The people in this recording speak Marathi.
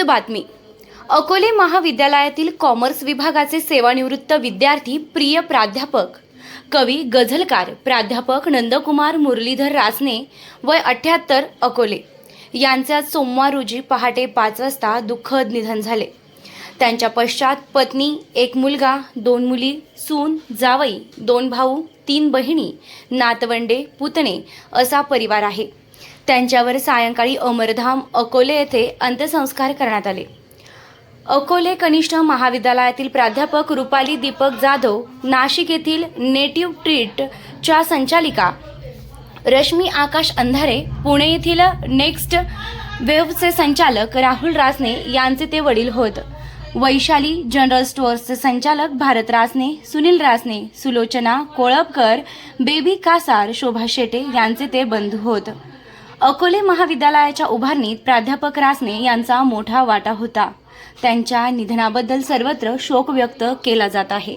बातमी. अकोले महाविद्यालयातील कॉमर्स विभागाचे सेवानिवृत्त विद्यार्थी प्रिय प्राध्यापक. कवी गझलकार प्राध्यापक नंदकुमार मुरलीधर रासने वय अठ्याहत्तर अकोले. यांचे आज सोमवार रोजी पहाटे पाच वाजता दुःखद निधन झाले. त्यांच्या पश्चात पत्नी एक मुलगा दोन मुली सून जावई दोन भाऊ तीन बहिणी नातवंडे पुतणे असा परिवार आहे. त्यांच्यावर सायंकाळी अमरधाम अकोले येथे अंत्यसंस्कार करण्यात आले. अकोले कनिष्ठ महाविद्यालयातील प्राध्यापक रुपाली दीपक जाधव नाशिक येथील नेटिव्ह ट्रीटच्या संचालिका रश्मी आकाश अंधारे पुणे येथील नेक्स्ट वेव्हचे संचालक राहुल रासने यांचे ते वडील होत. वैशाली जनरल स्टोअर्सचे संचालक भारत रासने सुनील रासने सुलोचना कोळपकर बेबी कासार शोभा शेटे यांचे ते बंधू होत. अकोले महाविद्यालयाच्या उभारणीत प्राध्यापक रासने यांचा मोठा वाटा होता. त्यांच्या निधनाबद्दल सर्वत्र शोक व्यक्त केला जात आहे.